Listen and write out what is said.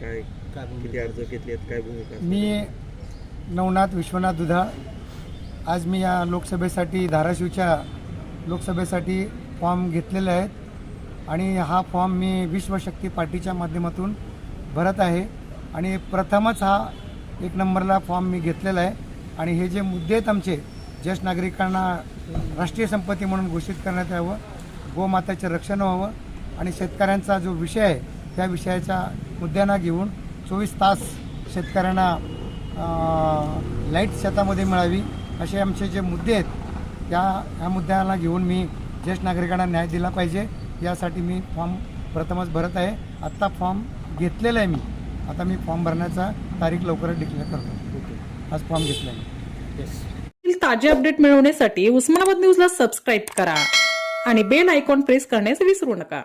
काय किती अर्ज घेतलेत काय भूमिका मी नवनाथ विश्वनाथ दुधा. आज मी या लोकसभेसाठी धाराशिवच्या लोकसभेसाठी फॉर्म घेतलेले आहेत आणि हा फॉर्म मी विश्वशक्ती पार्टीच्या माध्यमातून भरत आहे. आणि प्रथमच हा एक नंबरला फॉर्म मी घेतलेला आहे. आणि हे जे मुद्दे आहेत आमचे ज्येष्ठ नागरिकांना राष्ट्रीय संपत्ती म्हणून घोषित करण्यात यावं गोमाताचे रक्षण व्हावं आणि शेतकऱ्यांचा जो विषय आहे त्या विषयाच्या मुद्द्यांना घेऊन चोवीस तास शेतकऱ्यांना लाइट शेतामध्ये मिळावी असे आमचे जे मुद्दे आहेत त्या ह्या मुद्द्याला घेऊन मी ज्येष्ठ नागरिकांना न्याय दिला पाहिजे. यासाठी मी फॉर्म प्रथमच भरत आहे. आत्ता फॉर्म घेतलेला आहे मी. आता मी फॉर्म भरण्याचा तारीख लवकरच डिक्लेअर करतो. आज फॉर्म घेतला आहे. येथील ताजे अपडेट मिळवण्यासाठी उस्मानाबाद न्यूजला सबस्क्राईब करा आणि बेल आयकॉन प्रेस करण्यास विसरू नका.